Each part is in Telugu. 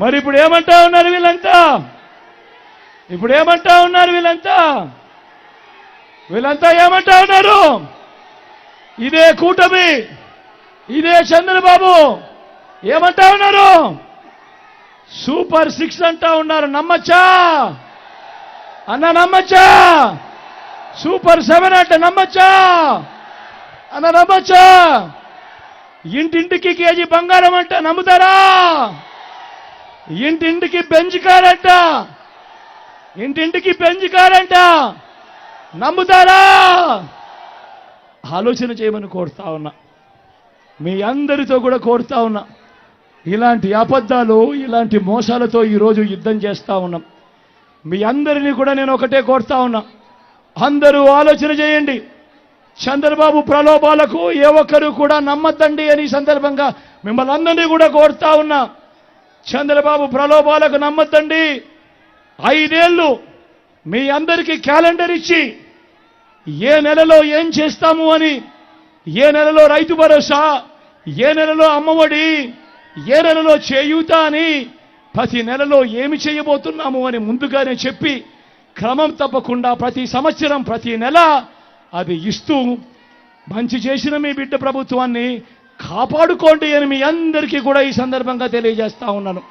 మరి ఇప్పుడు ఏమంటా ఉన్నారు వీళ్ళంతా? ఇప్పుడు ఏమంటా ఉన్నారు వీళ్ళంతా? వీళ్ళంతా ఏమంటా ఉన్నారు? ఇదే కూటమి ఇదే చంద్రబాబు. ఏమంటా ఉన్నారు? సూపర్ సిక్స్ అంటా ఉన్నారు నమ్మచ్చా? అన్న నమ్మచ్చా? సూపర్ సెవెన్ అంటే నమ్మచ్చా? అన్న నమ్మచ్చా? ఇంటింటికి కేజీ బంగారం అంటే నమ్ముతారా? ఇంటింటికి బెంచ్ ఇంటింటికి బెంచ్ నమ్ముతారా? ఆలోచన చేయమని కోరుతా ఉన్నా. మీ అందరితో కూడా కోరుతా ఉన్నా. ఇలాంటి అబద్ధాలు ఇలాంటి మోసాలతో ఈరోజు యుద్ధం చేస్తూ ఉన్నాం. మీ అందరినీ కూడా నేను ఒకటే కోరుతా ఉన్నా. అందరూ ఆలోచన చేయండి. చంద్రబాబు ప్రలోభాలకు ఏ ఒక్కరు కూడా నమ్మద్దండి అని సందర్భంగా మిమ్మల్ని అందరినీ కూడా కోరుతా ఉన్నా. చంద్రబాబు ప్రలోభాలకు నమ్మద్దండి. ఐదేళ్ళు మీ అందరికీ క్యాలెండర్ ఇచ్చి ఏ నెలలో ఏం చేస్తాము అని ఏ నెలలో రైతు భరోసా ఏ నెలలో అమ్మఒడి ఏ నెలలో చేయూత అని ప్రతి నెలలో ఏమి చేయబోతున్నాము అని ముందుగానే చెప్పి క్రమం తప్పకుండా ప్రతి సంవత్సరం ప్రతి నెల అది ఇస్తూ మంచి చేసిన మీ బిడ్డ ప్రభుత్వాన్ని కాపాడుకోండి అని మీ అందరికీ కూడా ఈ సందర్భంగా తెలియజేస్తా ఉన్నాను.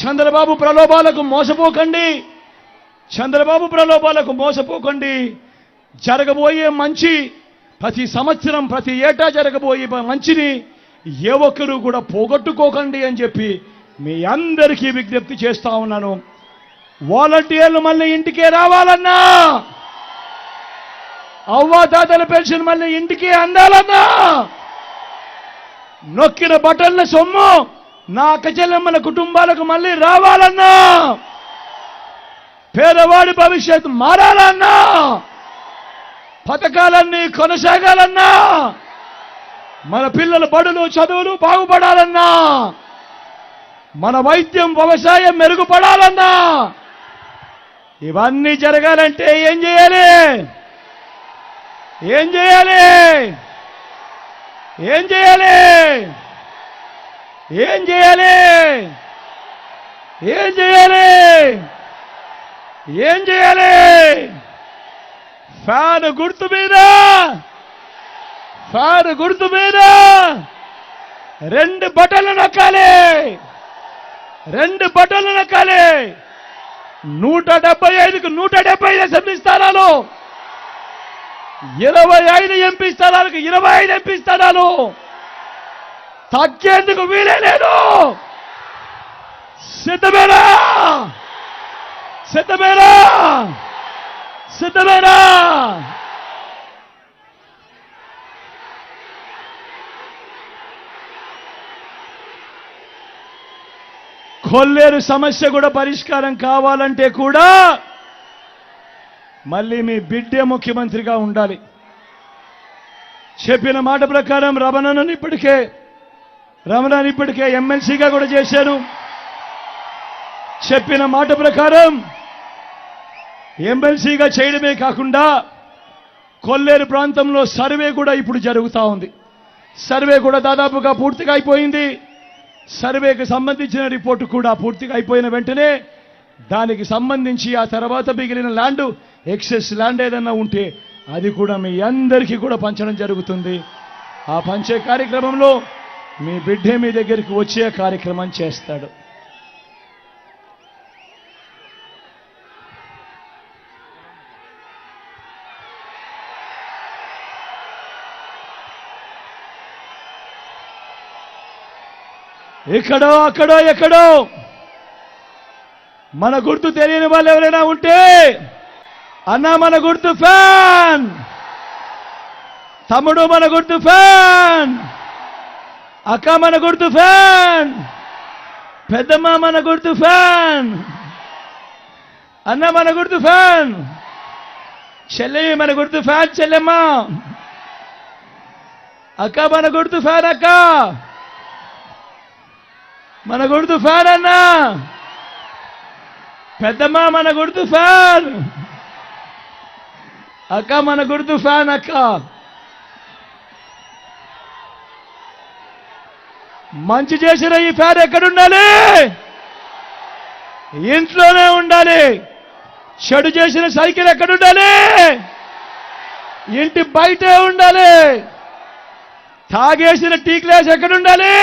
చంద్రబాబు ప్రలోభాలకు మోసపోకండి. చంద్రబాబు ప్రలోభాలకు మోసపోకండి. జరగబోయే మంచి ప్రతి సంవత్సరం ప్రతి ఏటా జరగబోయే మంచిని ఏ ఒక్కరూ కూడా పోగొట్టుకోకండి అని చెప్పి మీ అందరికీ విజ్ఞప్తి చేస్తా ఉన్నాను. వాలంటీర్లు మళ్ళీ ఇంటికే రావాలన్నా అవ్వాతాతల పెన్షన్ మళ్ళీ ఇంటికి అందాలన్నా. నొక్కిన బటన్ల సొమ్ము నా అక్కచెల్లెమ్మల కుటుంబాలకు మళ్ళీ రావాలన్నా. పేదవాడి భవిష్యత్తు మారాలన్నా. పథకాలన్నీ కొనసాగాలన్నా. మన పిల్లల బడులు చదువులు బాగుపడాలన్నా. మన వైద్యం వ్యవసాయం మెరుగుపడాలన్నా. ఇవన్నీ జరగాలంటే ఏం చేయాలి? ఏం చేయాలి? ఏం చేయాలి? ఏం చేయాలి? ఏం చేయాలి? ఏం చేయాలి? ఫ్యాన్ గుర్తు మీద ఫ్యాన్ గుర్తు మీద రెండు బటన్లు నొక్కాలి. రెండు బటన్లు నొక్కాలి. నూట డెబ్బై ఐదుకు నూట డెబ్బై ఐదు అసెంబ్లీ స్థానాలు. ఇరవై ఐదు ఎంపీ స్థానాలకు ఇరవై ఐదు ఎంపీ స్థానాలు. తగ్గేందుకు వీలే లేదు. సిద్ధమేనా? సిద్ధమేనా? సిద్ధమేనా? కొల్లేరు సమస్య కూడా పరిష్కారం కావాలంటే కూడా మళ్ళీ మీ బిడ్డే ముఖ్యమంత్రిగా ఉండాలి. చెప్పిన మాట ప్రకారం రమణను ఇప్పటికే రమణని ఇప్పటికే ఎమ్మెల్సీగా కూడా చేశాను. చెప్పిన మాట ప్రకారం ఎమ్మెల్సీగా చేయడమే కాకుండా కొల్లేరు ప్రాంతంలో సర్వే కూడా ఇప్పుడు జరుగుతూ ఉంది. సర్వే కూడా దాదాపుగా పూర్తిగా అయిపోయింది. సర్వేకి సంబంధించిన రిపోర్టు కూడా పూర్తిగా అయిపోయిన వెంటనే దానికి సంబంధించి ఆ తర్వాత మిగిలిన ల్యాండ్ ఎక్సెస్ ల్యాండ్ ఏదైనా ఉంటే అది కూడా మీ అందరికీ కూడా పంచడం జరుగుతుంది. ఆ పంచే కార్యక్రమంలో మీ బిడ్డే మీ దగ్గరికి వచ్చే కార్యక్రమం చేస్తాడు. ఎక్కడో అక్కడో ఎక్కడో మన గుర్తు తెలియని వాళ్ళు ఎవరైనా ఉంటే అన్న మన గుర్తు ఫ్యాన్. తమ్ముడు మన గుర్తు ఫ్యాన్. అక్క మన గుర్తు ఫ్యాన్. పెద్దమ్మ మన గుర్తు ఫ్యాన్. అన్న మన గుర్తు ఫ్యాన్. చెల్లి మన గుర్తు ఫ్యాన్ చెల్లెమ్మ. అక్క మన గుర్తు ఫ్యాన్ అక్క. మన గుర్తు ఫ్యాన్ అన్న. పెద్దమ్మ మన గుర్తు ఫ్యాన్. అక్క మన గుర్తు ఫ్యాన్ అక్క. మంచి చేసిన ఈ ఫ్యాన్ ఎక్కడుండాలి? ఇంట్లోనే ఉండాలి. చెడు చేసిన సైకిల్ ఎక్కడుండాలి? ఇంటి బయటే ఉండాలి. తాగేసిన టీ గ్లాస్ ఎక్కడుండాలి?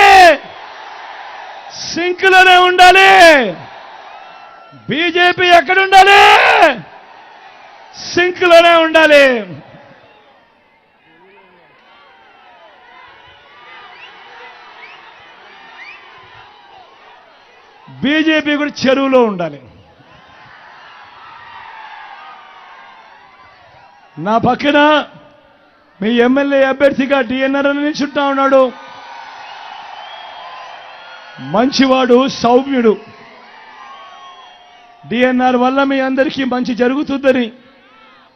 సింక్లోనే ఉండాలి. బీజేపీ ఎక్కడుండాలి? సింక్లోనే ఉండాలి. బీజేపీ కూడా చెరువులో ఉండాలి. నా పక్కన మీ ఎమ్మెల్యే అభ్యర్థిగా డిఎన్ఆర్ అని నిల్చుంటా ఉన్నాడు. మంచివాడు సౌమ్యుడు. డిఎన్ఆర్ వల్ల మీ అందరికీ మంచి జరుగుతుందని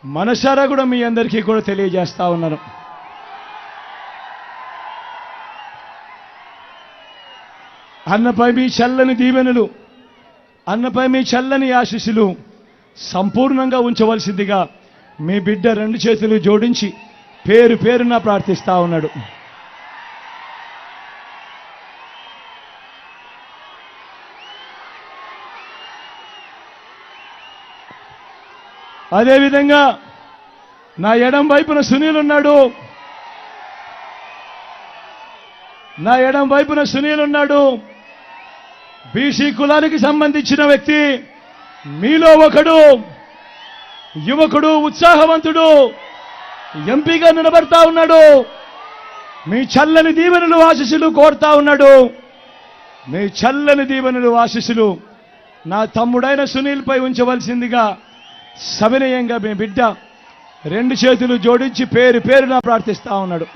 మనసారా కూడా మీ అందరికీ కూడా తెలియజేస్తా ఉన్నాను. అన్నపై మీ చల్లని దీవెనలు అన్నపై మీ చల్లని ఆశీస్సులు సంపూర్ణంగా ఉంచవలసిందిగా మీ బిడ్డ రెండు చేతులు జోడించి పేరు పేరున ప్రార్థిస్తా ఉన్నాడు. అదేవిధంగా నా ఎడం వైపున సునీల్ ఉన్నాడు. నా ఎడం వైపున సునీల్ ఉన్నాడు. బీసీ కులానికి సంబంధించిన వ్యక్తి మీలో ఒకడు యువకుడు ఉత్సాహవంతుడు ఎంపీగా నిలబడతా ఉన్నాడు. మీ చల్లని దీవెనలు ఆశీస్సులు కోరుతా ఉన్నాడు. మీ చల్లని దీవెనలు ఆశీస్సులు నా తమ్ముడైన సునీల్పై ఉంచవలసిందిగా సవినయంగా మీ బిడ్డ రెండు చేతులు జోడించి పేరు పేరున ప్రార్థిస్తా ఉన్నాడు.